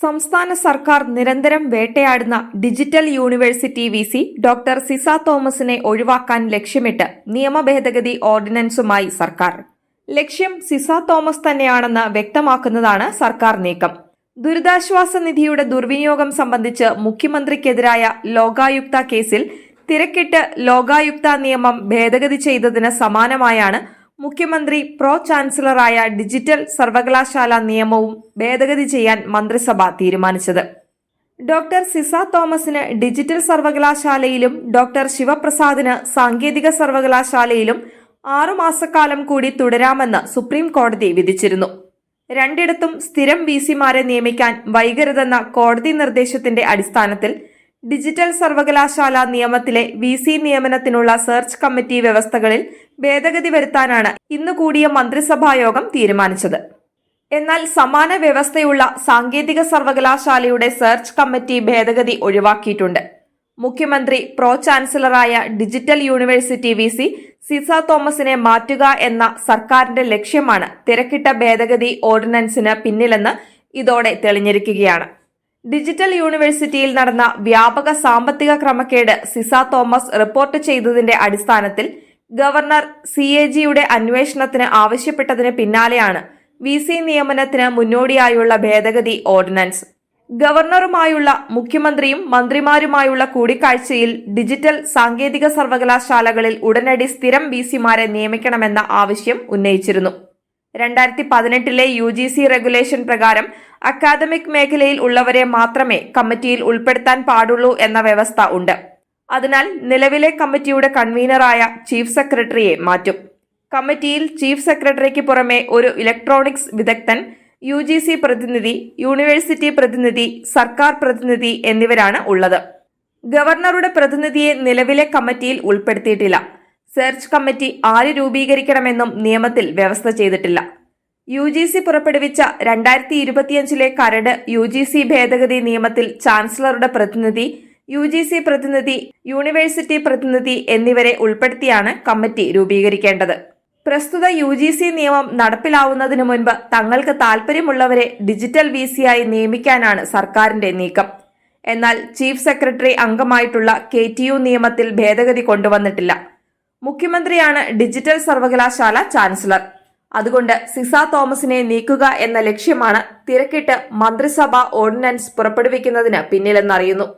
സംസ്ഥാന സർക്കാർ നിരന്തരം വേട്ടയാടുന്ന digital university V C doctor Ciza തോമസിനെ ഒഴിവാക്കാൻ ലക്ഷ്യമിട്ട് നിയമ ഭേദഗതി ഓർഡിനൻസുമായി സർക്കാർ. ലക്ഷ്യം സിസ തോമസ് തന്നെയാണെന്ന് വ്യക്തമാക്കുന്നതാണ് സർക്കാർ നീക്കം. ദുരിതാശ്വാസ നിധിയുടെ ദുർവിനിയോഗം സംബന്ധിച്ച് മുഖ്യമന്ത്രിക്കെതിരായ ലോകായുക്ത കേസിൽ തിരക്കിട്ട് ലോകായുക്ത നിയമം ഭേദഗതി ചെയ്തതിന് സമാനമായാണ് മുഖ്യമന്ത്രി പ്രോ ചാൻസലറായ ഡിജിറ്റൽ സർവകലാശാല നിയമവും ഭേദഗതി ചെയ്യാൻ മന്ത്രിസഭ തീരുമാനിച്ചത്. ഡോക്ടർ സിസ തോമസിന് ഡിജിറ്റൽ സർവകലാശാലയിലും ഡോക്ടർ ശിവപ്രസാദിന് സാങ്കേതിക സർവകലാശാലയിലും ആറുമാസക്കാലം കൂടി തുടരാമെന്ന് സുപ്രീം കോടതി വിധിച്ചിരുന്നു. രണ്ടിടത്തും സ്ഥിരം വി സിമാരെ നിയമിക്കാൻ വൈകരുതെന്ന കോടതി നിർദ്ദേശത്തിന്റെ അടിസ്ഥാനത്തിൽ ഡിജിറ്റൽ സർവകലാശാല നിയമത്തിലെ വി സി നിയമനത്തിനുള്ള സെർച്ച് കമ്മിറ്റി വ്യവസ്ഥകളിൽ ഭേദഗതി വരുത്താനാണ് ഇന്ന് കൂടിയ മന്ത്രിസഭായോഗം തീരുമാനിച്ചത്. എന്നാൽ സമാന വ്യവസ്ഥയുള്ള സാങ്കേതിക സർവകലാശാലയുടെ സെർച്ച് കമ്മിറ്റി ഭേദഗതി ഒഴിവാക്കിയിട്ടുണ്ട്. മുഖ്യമന്ത്രി pro ചാൻസലറായ digital university V C Ciza തോമസിനെ മാറ്റുക എന്ന സർക്കാരിന്റെ ലക്ഷ്യമാണ് തിരക്കിട്ട ഭേദഗതി ഓർഡിനൻസിന് പിന്നിലെന്ന് ഇതോടെ തെളിഞ്ഞിരിക്കുകയാണ്. ഡിജിറ്റൽ യൂണിവേഴ്സിറ്റിയിൽ നടന്ന വ്യാപക സാമ്പത്തിക ക്രമക്കേട് സിസ തോമസ് റിപ്പോർട്ട് ചെയ്തതിന്റെ അടിസ്ഥാനത്തിൽ ഗവർണർ സി എ ജിയുടെ അന്വേഷണത്തിന് ആവശ്യപ്പെട്ടതിന് പിന്നാലെയാണ് വി സി നിയമനത്തിന് മുന്നോടിയായുള്ള ഭേദഗതി ഓർഡിനൻസ്. ഗവർണറുമായുള്ള മുഖ്യമന്ത്രിയും മന്ത്രിമാരുമായുള്ള കൂടിക്കാഴ്ചയിൽ ഡിജിറ്റൽ സാങ്കേതിക സർവകലാശാലകളിൽ ഉടനടി സ്ഥിരം വി സിമാരെ നിയമിക്കണമെന്ന ആവശ്യം ഉന്നയിച്ചിരുന്നു. രണ്ടായിരത്തി പതിനെട്ടിലെ യു ജി സി റെഗുലേഷൻ പ്രകാരം അക്കാദമിക് മേഖലയിൽ ഉള്ളവരെ മാത്രമേ കമ്മിറ്റിയിൽ ഉൾപ്പെടുത്താൻ പാടുള്ളൂ എന്ന വ്യവസ്ഥ ഉണ്ട്. അതിനാൽ നിലവിലെ കമ്മിറ്റിയുടെ കൺവീനറായ ചീഫ് സെക്രട്ടറിയെ മാറ്റും. കമ്മിറ്റിയിൽ ചീഫ് സെക്രട്ടറിക്ക് പുറമെ ഒരു ഇലക്ട്രോണിക്സ് വിദഗ്ധൻ യു ജി സി പ്രതിനിധി യൂണിവേഴ്സിറ്റി പ്രതിനിധി സർക്കാർ പ്രതിനിധി എന്നിവരാണ് ഉള്ളത്. ഗവർണറുടെ പ്രതിനിധിയെ നിലവിലെ കമ്മിറ്റിയിൽ ഉൾപ്പെടുത്തിയിട്ടില്ല. സെർച്ച് കമ്മിറ്റി ആര് രൂപീകരിക്കണമെന്നും നിയമത്തിൽ വ്യവസ്ഥ ചെയ്തിട്ടില്ല. യു ജി സി പുറപ്പെടുവിച്ച രണ്ടായിരത്തി ഇരുപത്തിയഞ്ചിലെ കരട് യു ജി സി ഭേദഗതി നിയമത്തിൽ ചാൻസലറുടെ പ്രതിനിധി യു ജി സി പ്രതിനിധി യൂണിവേഴ്സിറ്റി പ്രതിനിധി എന്നിവരെ ഉൾപ്പെടുത്തിയാണ് കമ്മിറ്റി രൂപീകരിക്കേണ്ടത്. പ്രസ്തുത യു ജി സി നിയമം നടപ്പിലാവുന്നതിനു മുൻപ് തങ്ങൾക്ക് താൽപ്പര്യമുള്ളവരെ ഡിജിറ്റൽ വി സിയായി നിയമിക്കാനാണ് സർക്കാരിന്റെ നീക്കം. എന്നാൽ ചീഫ് സെക്രട്ടറി അംഗമായിട്ടുള്ള കെ ടി യു നിയമത്തിൽ ഭേദഗതി കൊണ്ടുവന്നിട്ടില്ല. മുഖ്യമന്ത്രിയാണ് ഡിജിറ്റൽ സർവകലാശാല ചാൻസലർ. അതുകൊണ്ട് സിസ തോമസിനെ നീക്കുക എന്ന ലക്ഷ്യമാണ് തിരക്കിട്ട് മന്ത്രിസഭാ ഓർഡിനൻസ് പുറപ്പെടുവിക്കുന്നതിന് പിന്നിലെന്നറിയുന്നു.